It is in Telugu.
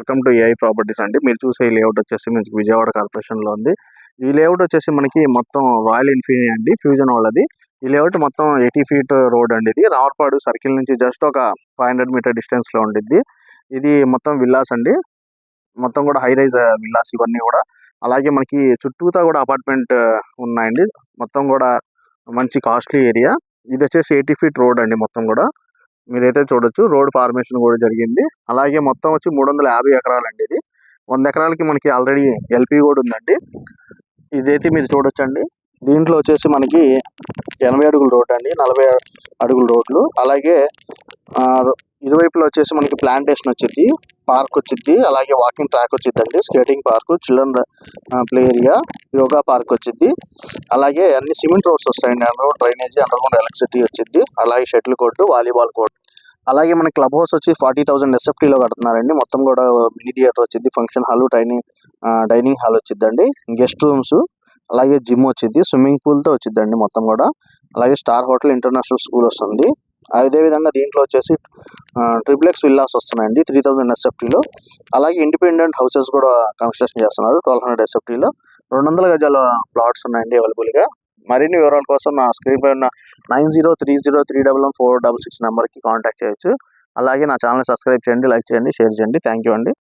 వెల్కమ్ టు ఏఐ ప్రాపర్టీస్ అండి. మీరు చూసే ఈ లేఅవుట్ వచ్చేసి మనకి విజయవాడ కార్పొరేషన్లో ఉంది. ఈ లేఅవుట్ వచ్చేసి మనకి మొత్తం రాయల్ ఎన్ఫీల్డ్ అండి ఫ్యూజన్ వాళ్ళది. ఈ లేఅవుట్ మొత్తం ఎయిటీ ఫీట్ రోడ్ అండి ఇది. రావర్పాడు సర్కిల్ నుంచి జస్ట్ ఒక ఫైవ్ హండ్రెడ్ మీటర్ డిస్టెన్స్లో ఉండిద్ది. ఇది మొత్తం విల్లాస్ అండి. మొత్తం కూడా హై రైజ్ విల్లాస్ ఇవన్నీ కూడా. అలాగే మనకి చుట్టూతా కూడా అపార్ట్మెంట్ ఉన్నాయండి. మొత్తం కూడా మంచి కాస్ట్లీ ఏరియా. ఇది వచ్చేసి ఎయిటీ ఫీట్ రోడ్ అండి మొత్తం కూడా. మీరైతే చూడొచ్చు. రోడ్ ఫార్మేషన్ కూడా జరిగింది. అలాగే మొత్తం వచ్చి మూడు వందల యాభై ఎకరాలు అండి ఇది. వంద ఎకరాలకి మనకి ఆల్రెడీ ఎల్పి కూడా ఉందండి. ఇదైతే మీరు చూడొచ్చండి. దీంట్లో వచ్చేసి మనకి ఎనభై అడుగుల రోడ్ అండి. నలభై అడుగుల రోడ్లు. అలాగే ఆ, ఇరువైపులో వచ్చేసి మనకి ప్లాంటేషన్ వచ్చింది. పార్క్ వచ్చింది అలాగే వాకింగ్ ట్రాక్ వచ్చిందండి అండి skating park children play area yoga park వచ్చింది అలాగే అన్ని సిమెంట్ రోడ్స్ వస్తాయండి under drainage under ground electricity వచ్చింది అలాగే షటిల్ కోర్టు వాలీబాల్ కోర్ట్. అలాగే మన క్లబ్ హౌస్ వచ్చి ఫార్టీ థౌసండ్లో కడుతున్నారండి మొత్తం కూడా మినీ థియేటర్ వచ్చింది function hall dining dining hall వచ్చిందండి గెస్ట్ రూమ్స్ అలాగే జిమ్ వచ్చింది స్విమ్మింగ్ పూల్తో వచ్చిందండి మొత్తం కూడా. అలాగే స్టార్ హోటల్ ఇంటర్నేషనల్ స్కూల్ వస్తుంది. అదే విధంగా దీంట్లో వచ్చేసి ట్రిప్లెక్స్ విల్లాస్ వస్తున్నాయండి త్రీ థౌసండ్ ఎస్ఎఫ్టీలో అలాగే ఇండిపెండెంట్ హౌసెస్ కూడా కన్స్ట్రక్షన్ చేస్తున్నారు ట్వెల్వ్ హండ్రెడ్ ఎస్ఎఫ్టీలో రెండు వందల గజాల ప్లాట్స్ ఉన్నాయండి అవైలబుల్గా మరిన్ని వివరాల కోసం నా స్క్రీన్ పై ఉన్న nine zero three zero three double one four double six నెంబర్కి కాంటాక్ట్ చేయొచ్చు. అలాగే నా ఛానల్ సబ్స్క్రైబ్ చేయండి లైక్ చేయండి షేర్ చేయండి. థ్యాంక్ యూ అండి.